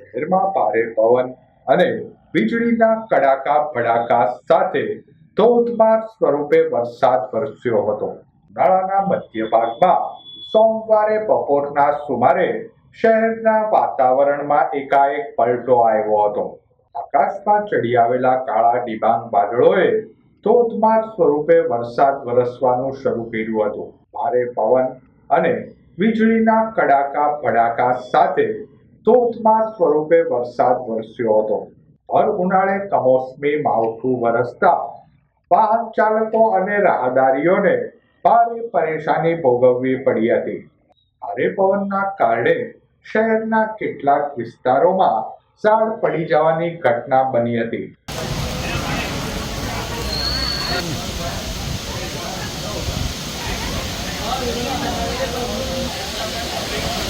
શહેરમાં ભારે પવન અને વીજળીના કડાકા ભડાકા સાથે ધોધમાર સ્વરૂપે વરસાદ વરસ્યો હતો. ઉનાળાના મધ્ય ભાગમાં સોમવારે બપોરના સુમારે શહેરના વાતાવરણમાં એકાએક પલટો આવ્યો હતો. આકાશમાં ચડી આવેલા કાળા ડિબાંગ વાદળોએ ધોધમાર સ્વરૂપે વરસાદ વરસવાનું શરૂ કર્યું હતું. ભારે પવન અને વીજળીના કડાકા ભડાકા સાથે ધોધમાર સ્વરૂપે વરસાદ વરસ્યો હતો ભર ઉનાળે કમોસમી માવઠું વરસતા વાહન ચાલકો અને રાહદારીઓને ભારે પરેશાની ભોગવવી પડી હતી ભારે પવનના કારણે શહેરના કેટલાક વિસ્તારોમાં ઝાડ પડી જવાની ઘટના બની હતી Thank you.